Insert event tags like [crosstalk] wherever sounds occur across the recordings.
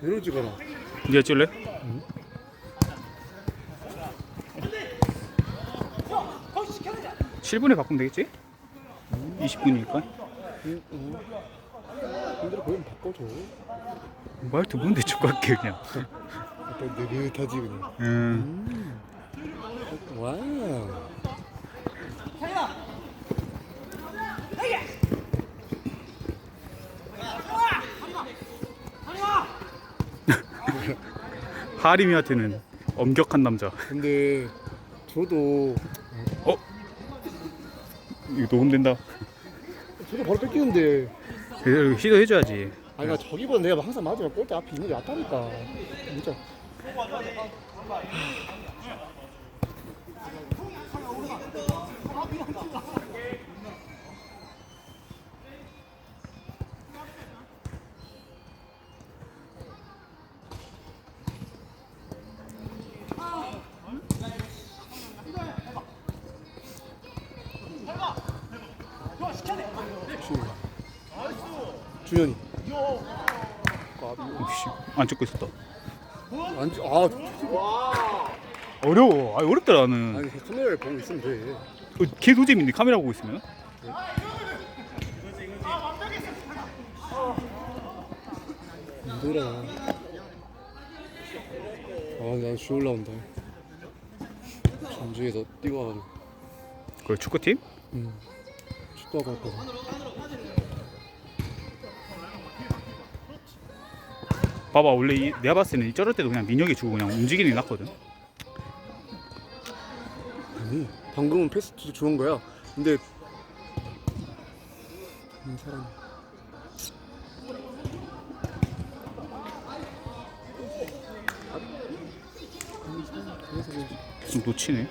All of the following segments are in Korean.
제대로 찍어라. 니가 찍을래? 칠 7분에 바꾸면 되겠지? 20분이니까 응, 응. 힘들어 보이면 바꿔줘. 말도 뭔데 축구할게 그냥 약간 느긋하지 그냥. 음. 와우. 하림이한테는 엄격한 남자 근데 저도 어? 이거 녹음된다 저도 바로 뺏기는데. 그래도 시도해줘야지 아니 나 저기보다 내가 항상 맞으면 골대 앞에 있는 게 낫다니까. 진짜. 씨, 안 찍고 있었다 안, 지- 아, 어려워 아 어렵더라 나는 아니 카메라를 보고 있으면 돼. 어, 개 노잼인데 카메라 보고 있으면 힘들어. 아, 나 쉬울 나온다. 전주에서 뛰고 와가지고. 그 축구팀? 응. 축구하고 왔거든. 봐봐 원래 이, 내가 봤을 때는 이 저럴 때도 그냥 민혁이 주고 그냥 움직이는 게 낫거든 아니, 방금은 패스 주- 좋은 거야. 근데 이 사람. 좀 놓치네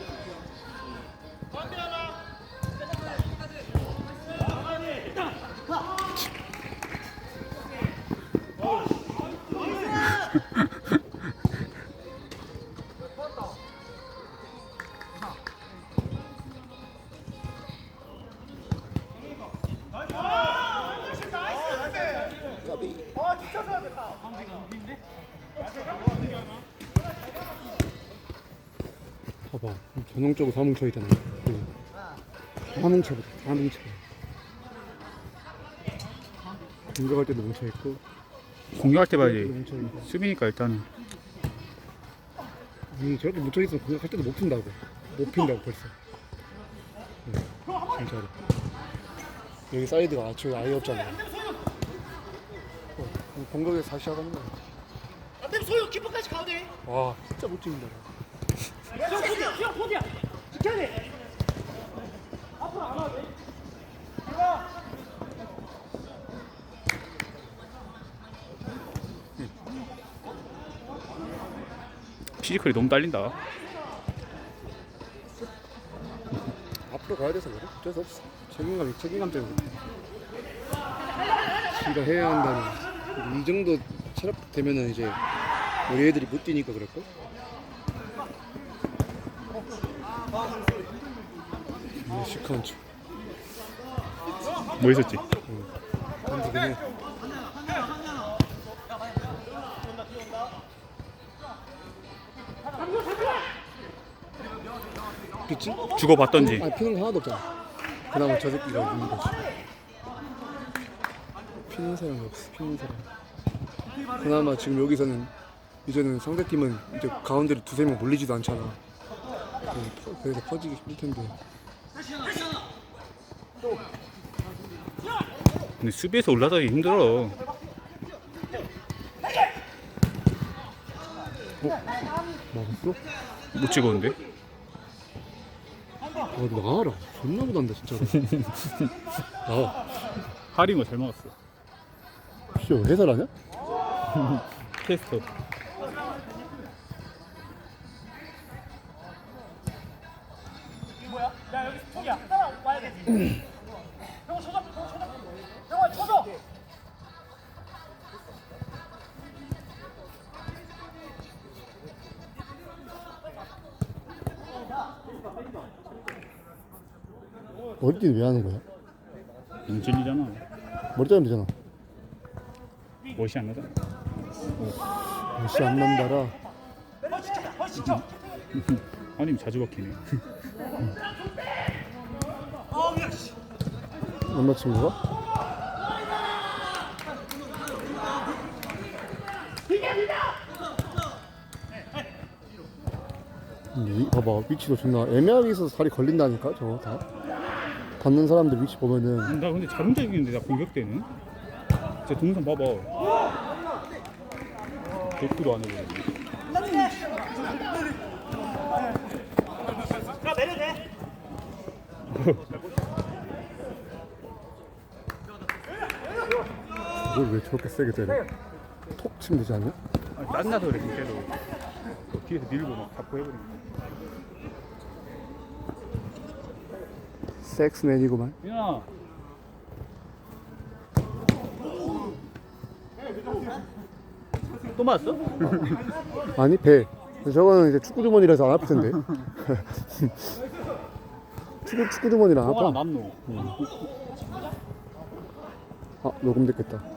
전형적으로 사뭉쳐 있잖아. 응. 사뭉쳐보다 사뭉쳐. 공격할 때도 뭉쳐 있고, 공격할 때 봐야지 뭉쳐 있고. 수비니까 일단은 아니 저렇게 묻혀 있으면 공격할 때도 못 핀다고 못 핀다고 벌써 응, 진짜로 여기 사이드가 아주 아예 없잖아 어, 공격에서 다시 하는 거야 안돼 소유 키퍼까지 가도 돼. 와 진짜 못 찍는다 형 포디야, 형 포디야. 피지컬이 너무 딸린다. 앞으로 가야 돼서 그래? 어쩔 수 없어. 책임감 책임감 때문에. 지가 해야 한다는. 이 정도 체력 되면은 이제 우리 애들이 못 뛰니까 그럴걸 음, 시크한 척뭐 있었지? 던지긴 해. 그치? 주고받던지 아니 피는 거 하나도 없잖아 그나마 저 새끼가 있는 거지 피는 사람이 없어 피는 사람 그나마 지금 여기서는 이제는 상대팀은 이제 가운데로 두세 명 몰리지도 않잖아 그 퍼- 그래서 퍼지기 힘들 텐데. 근데 수비에서 올라가기 힘들어. 막았어? 못 찍었는데? 아 나와라. 존나 못한다 진짜로 [laughs] 나와. 하림이 잘 막았어. 씨 해설하냐? [laughs] 테스터 머리띠는 왜 하는 거야? 인질이잖아 머리 자르면 되잖아 멋이 안 나잖아 역시 안 남달아. [laughs] 아니 자주 박히네. [laughs] 남자친구가? 근데 이- 봐봐 위치도 존나 애매하게 있어서 다리 걸린다니까 저거 다 받는 사람들 위치 보면은 나 근데 잘 움직이는데 나 공격 때는. 제 동선 봐봐. 백구도 안 해보네. 야 내려 돼 이걸 왜 저렇게 세게 때려? 톡 치면 되지 않냐? 아니, 짠나서 그래 진짜로. 또 뒤에서 밀고 막 잡고 해버리는. 섹스맨이구만 민아. 또 맞았어? [laughs] 아니 배 저거는 이제 축구 주머니라서 안 아플 텐데 [laughs] 축구, 축구 주머니라 안 아파 남노? 아 녹음됐겠다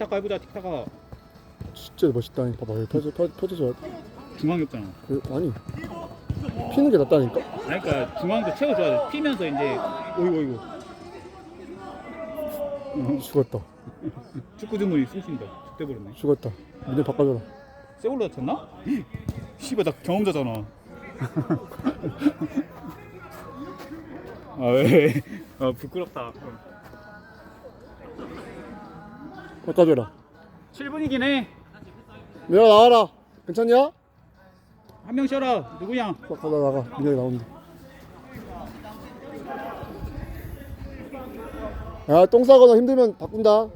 티키타카 해보자 티키타카. 진짜 멋있다 봐봐 여기 펴져, 펴, 펴져서 중앙이 없잖아. 그, 아니 피는 게 낫다니까 아니, 그러니까 중앙도 채워줘야 돼. 피면서 이제 어이구 어이구. 죽었다 축구 주머니 쑤신다. 죽대 버렸네. 죽었다 민을 바꿔줘라 세골로 다쳤나? 씨발 나 경험자잖아. [laughs] 아 왜? 아 부끄럽다. 바꿔줘라 7분이긴 해. 내가 나와라 괜찮냐? 한명 쉬어라. 누구야? 바꿔 나가 민혁이 나온다 야똥 싸거나 힘들면 바꾼다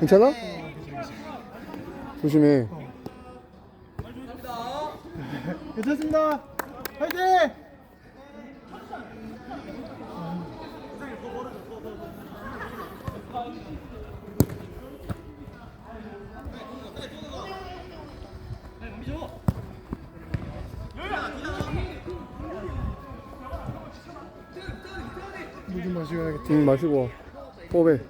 괜찮아? 조심해 괜찮습니다 화이팅 마시고 야겠다 응 마시고. 와 뽑에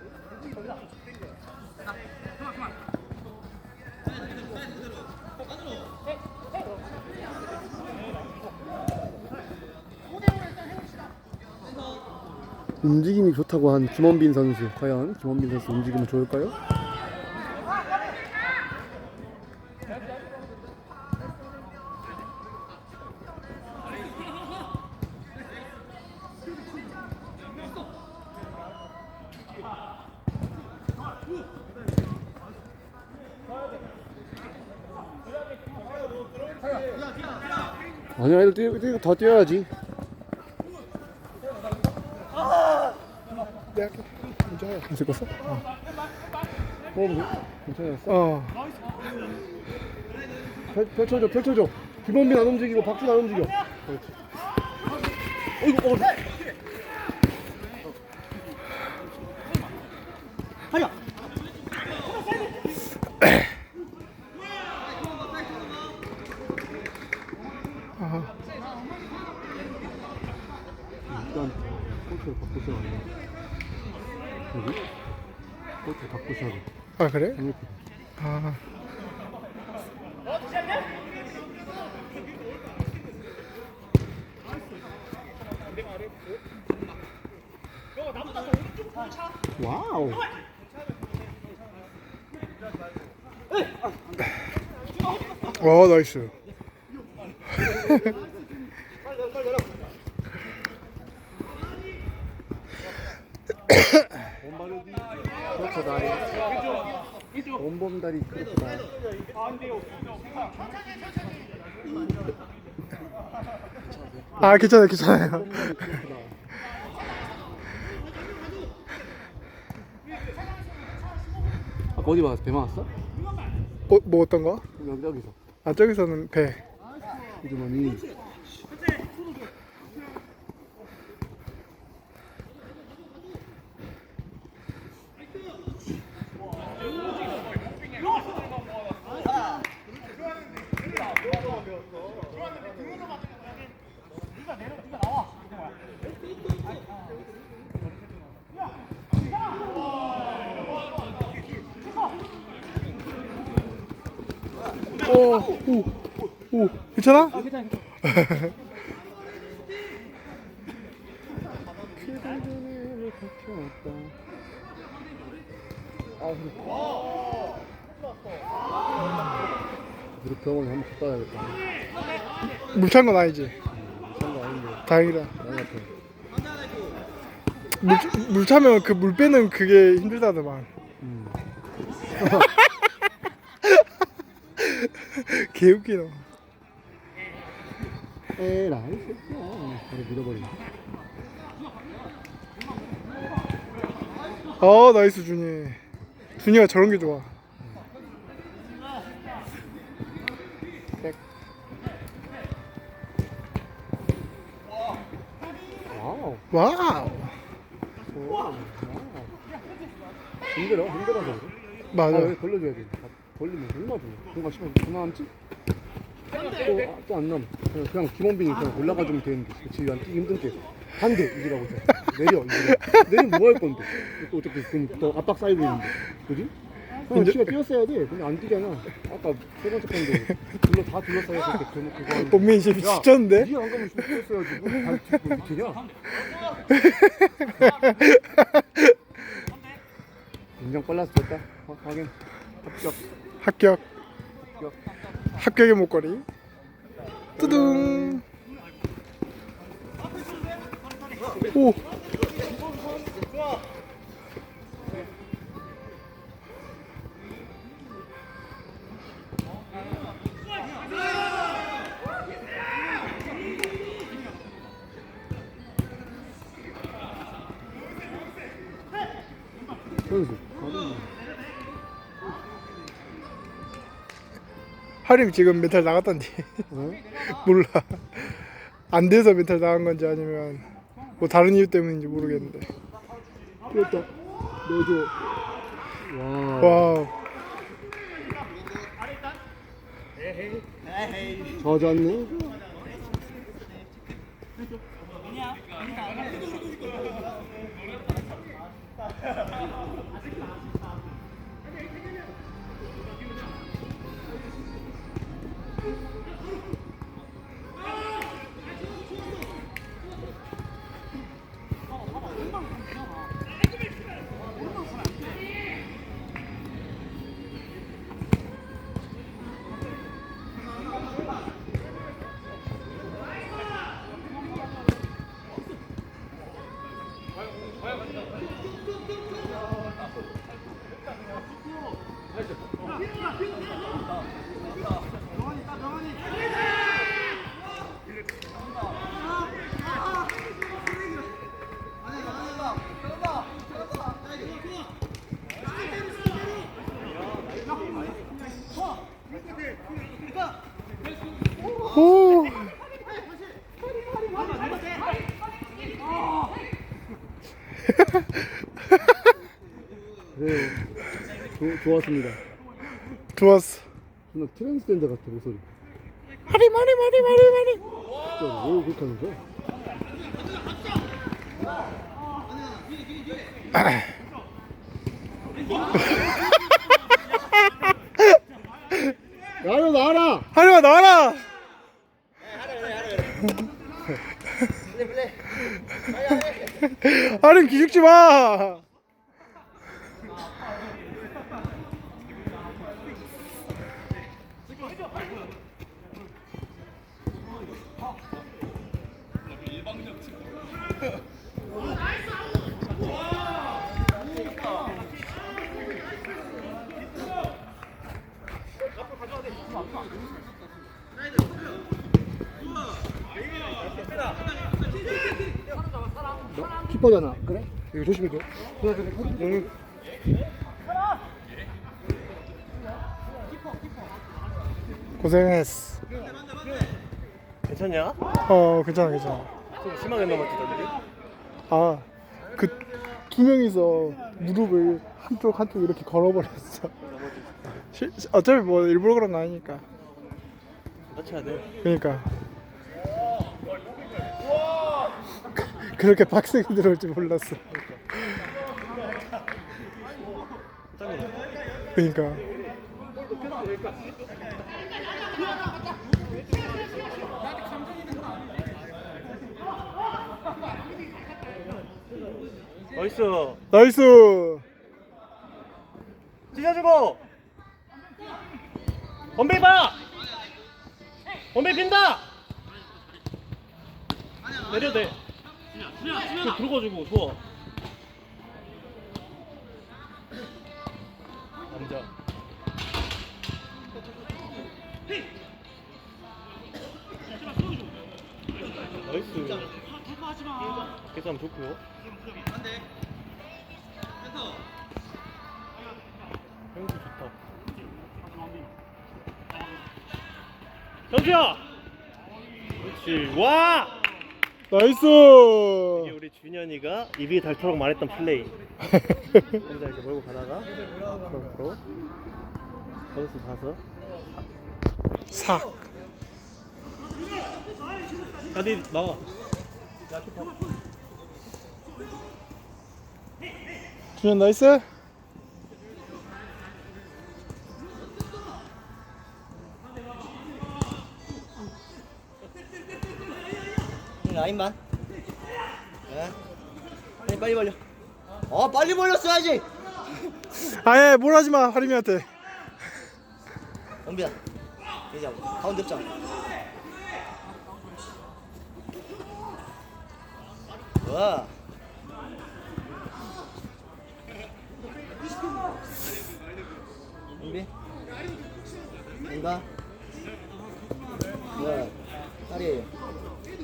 움직임이 좋다고 한 김원빈 선수. 과연 김원빈 선수 움직임은 좋을까요? 아니야 애들 뛰, 뛰, 더 뛰어야지 내가 먼저 해안 찍었어? 어. 어, 괜찮았어? 어. 펼, 펼쳐줘, 펼쳐줘. 김원빈 안 움직이고 박준 안 움직여. 그렇지. 어이구, 어. 하야 [clears throat] 일단 코트를 바꾸셔야 돼. 여기? 코트 바꾸셔야 돼. 아 그래? 아 와우. 와 나이스 원범다리 다리. 아 괜찮아요 괜찮아요 아까 어디 봤어? 배 맞았어? 어, 뭐 어떤 거? 여기 여기서. 아 저기서는 배 이주머니. 오, 오, 오, 괜찮아? 우리 병원에 한번 갔다 와야겠다. 물찬 건 아니지. 다행이다. 물, 물 차면 그 물 빼는 그게 힘들다더만. [laughs] 음. 개웃기다. 에라 이 새끼야. 바로 밀어버리네. 아, 나이스 준이. 준이가 저런 게 좋아. 와우. 와우. 와우. 힘들어 힘들어서 그래. 맞아. 아, 여기 걸려줘야 돼. 아, 걸리면 얼마 줘. 뭔가 시간 그만 남지? 또안 남. 그냥, 그냥 김원빈이 그냥 올라가 주면 되는데 지금 안 뛰기 힘들 때 반대 이기라고 해. 내려 이기라. 내리면 뭐 할 건데? 또 어차피 그럼 더 압박 쌓이고 있는데, 그지? 그냥 이제- 지가 뛰었어야 돼. 근데 안 뛰잖아. 아까 세 번째 건도 둘러 다 둘러싸여 때 그거 그거 지금 야, 지쳤는데? 니안 가면 뛰었어야지. 뭐발 짚고 이렇게 되냐? [laughs] 인정 빨라서 됐다. 확- 확인. 합격. 합격. 합격. 합격의 목걸이. 뚜둥. 오. 가자. 하림 지금 멘탈 나갔단디. 어? [laughs] 몰라. 안 돼서 멘탈 나간 건지 아니면 뭐 다른 이유 때문인지 모르겠는데. 뛰었다. 넣어줘. 와. 와우. 젖었네. 조, 좋았습니다. 좋았어. 정말 트랜스젠더 같아 목소리. 하림 하림 하림 하림. 진짜 왜 그렇게 하는 거야? 야너 나와라. 하림아 나와라. 하림 기죽지 마. 너 키퍼잖아. 그래? 이거 조심해줘. 그래 그래. 응. 고생했어. 괜찮냐? 어 괜찮아 괜찮아. 좀 심하게 넘었지 너들이? 아그 두 명이서 무릎을 한쪽 한쪽 이렇게 걸어버렸어. 시- 어차피 뭐 일부러 그런 거 아니니까. 다쳐야 돼 그러니까 그렇게 빡세게 들어올 줄 몰랐어. 그러니까. 나이스. 나이스. 찢어주고. 원배 봐. 원배 빈다. 내려도 돼 그, 들어가지고 좋아. 남자 나이스. 계산 좋고요 형수 좋다. 형수야! 그렇지. 와 나이스. 이게 우리 준현이가 입이 닳도록 말했던 플레이 혼자 이렇게 몰고 가다가 앞으로 거기서 봐서 삭. 어디 나와 준현 나이스. 라인만. 네. 빨리 빨리 벌려. 어 빨리 벌렸어야지. 아예 뭘 하지 마 하림이한테. 원빈아. 이제 가운데 없잖아. 와. 원빈. 뭔가. 와. 다리. 와.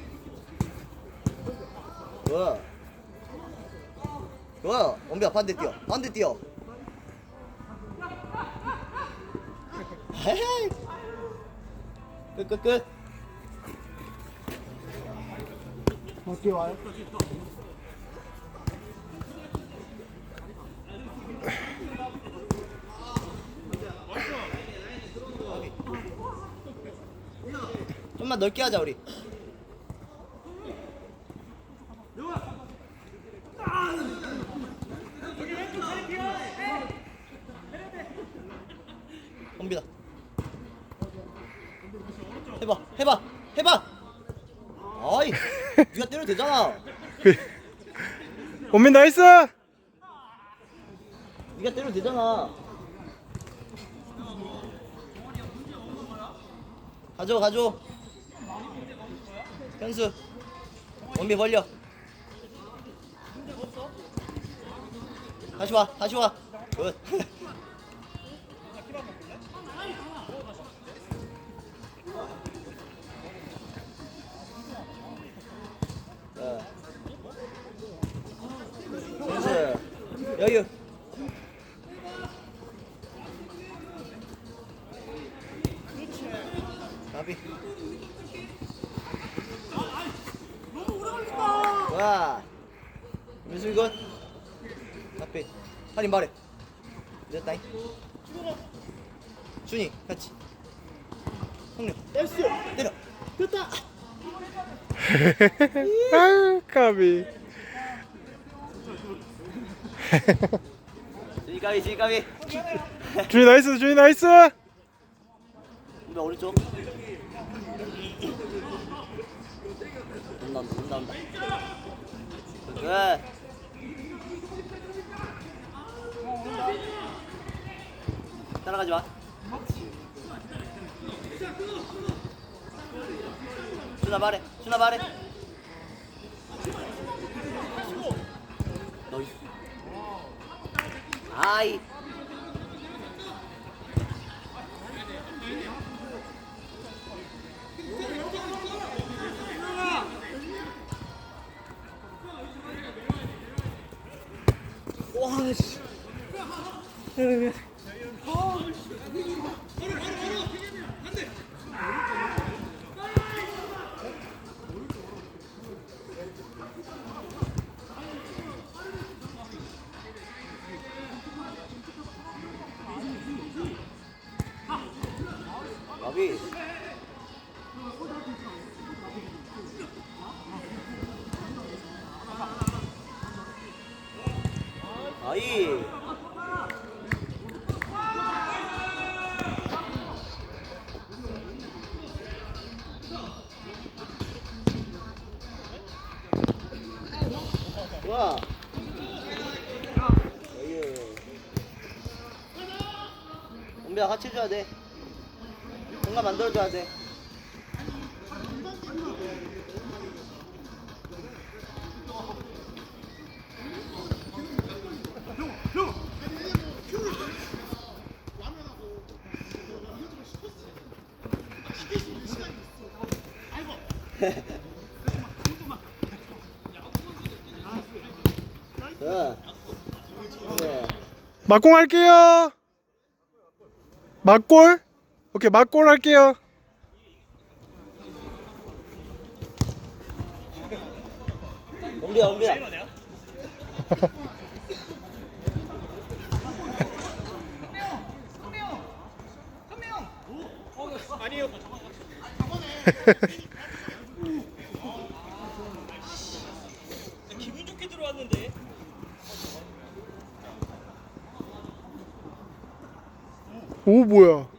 좋아. 원빈아 반대 뛰어. 반대 뛰어. 헤헤이. 끝, 끝, 끝. 어떻게 와요? 좀만 넓게 하자 우리. 원빈아. 해봐, 해봐, 해봐. 아이, 네가 때려도 되잖아. [laughs] 원민 나이스. 네가 때려도 되잖아. 가져, 가져. 현수, 원비 벌려. 다시 와, 다시 와. 굿. [laughs] 자. 현수, 여유. 나비. 와. 민수 이건. 나비. 할인 말해. 됐다잉. 준이 같이. 형님. 됐어. 내려. 됐다. [laughs] 아유 까비. 지가비 지가비. 준이 나이스 준이 나이스. 우리 오른쪽. 돈 나온다 돈 나온다. 그래. 따라가지 마. 준아 말해. 준아 말해. 너이. 아이. 와 씨. 여기. 은비야 같이 해줘야 돼. 공간 만들어줘야 돼. 막공 할게요. 막골? 오케이, 막골 할게요. 은비야, 은비야. 오, 뭐야.